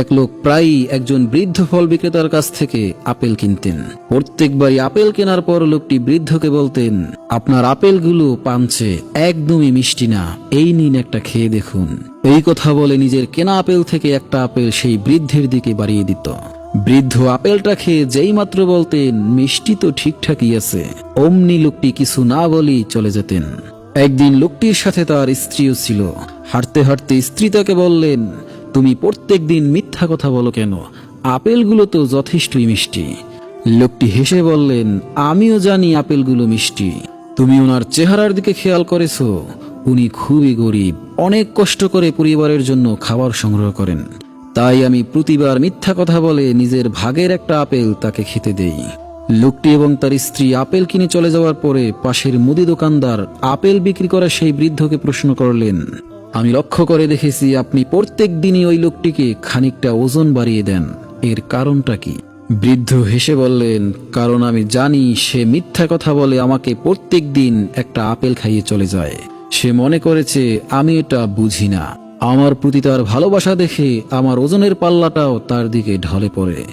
এক লোক প্রায়ই একজন বৃদ্ধ ফল বিক্রেতার কাছ থেকে আপেল কিনতেন। প্রত্যেকবারই আপেল কেনার পর লোকটি বৃদ্ধকে বলতেন, আপনার আপেলগুলো পাঞ্চে একদমই মিষ্টি না, এই নিন একটা খেয়ে দেখুন। এই কথা বলে নিজের কেনা আপেল থেকে একটা আপেল সেই বৃদ্ধের দিকে বাড়িয়ে দিত। বৃদ্ধ আপেলটা খেয়ে যেই মাত্র বলতেন, মিষ্টি তো ঠিকঠাকই আছে। অমনি লোকটি কিছু না বলেই চলে যেতেন। একদিন লোকটির সাথে তার স্ত্রীও ছিল। হাঁটতে হাঁটতে স্ত্রী তাকে বললেন তুমি প্রত্যেক দিন মিথ্যা কথা বলো কেন? আপেলগুলো তো যথেষ্টই মিষ্টি। লোকটি হেসে বললেন, আমিও জানি আপেলগুলো মিষ্টি। তুমি ওনার চেহারার দিকে খেয়াল করেছ। উনি খুবই গরিব, অনেক কষ্ট করে পরিবারের জন্য খাবার সংগ্রহ করেন। তাই আমি প্রতিবার মিথ্যা কথা বলে নিজের ভাগের একটা আপেল তাকে খেতে দেই। লোকটি এবং তার স্ত্রী আপেল কিনে চলে যাওয়ার পরে পাশের মুদি দোকানদার আপেল বিক্রি করা সেই বৃদ্ধকে প্রশ্ন করলেন আমি লক্ষ্য করে দেখেছি আপনি প্রত্যেক দিনই ওই লোকটিকে খানিকটা ওজন বাড়িয়ে দেন। এর কারণটা কি? বৃদ্ধ হেসে বললেন, কারণ আমি জানি সে মিথ্যা কথা বলে আমাকে প্রত্যেক দিন একটা আপেল খাইয়ে চলে যায়। সে মনে করেছে, আমি এটা বুঝি না। আমার প্রতি তার ভালোবাসা দেখে আমার ওজনের পাল্লাটাও তার দিকে ঢলে পড়ে।